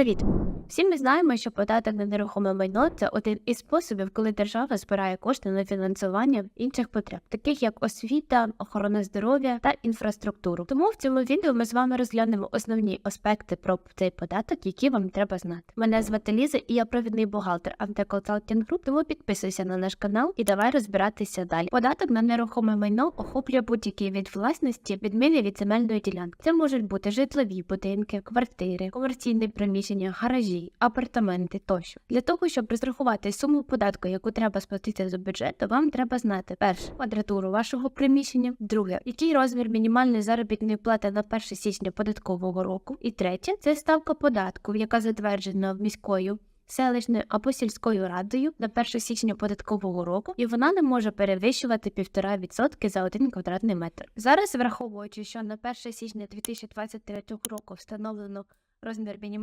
Привіт! Всі ми знаємо, що податок на нерухоме майно це один із способів, коли держава збирає кошти на фінансування інших потреб, таких як освіта, охорона здоров'я та інфраструктуру. Тому в цьому відео ми з вами розглянемо основні аспекти про цей податок, які вам треба знати. Мене звати Ліза, і я провідний бухгалтер Антиконсалтинг Груп, тому підписуйся на наш канал і давай розбиратися далі. Податок на нерухоме майно охоплює будь-який від власності, відмінний від земельної ділянки. Це можуть бути житлові будинки, квартири, комерційні приміщення, гаражі, апартаменти тощо. Для того, щоб розрахувати суму податку, яку треба сплатити з бюджету, вам треба знати перше квадратуру вашого приміщення, друге, який розмір мінімальної заробітної плати на 1 січня податкового року, і третє це ставка податку, яка затверджена міською. Селищною або сільською радою на 1 січня податкового року, і вона не може перевищувати 1,5% за 1 квадратний метр. Зараз, враховуючи, що на 1 січня 2023 року встановлено розмір мінімальної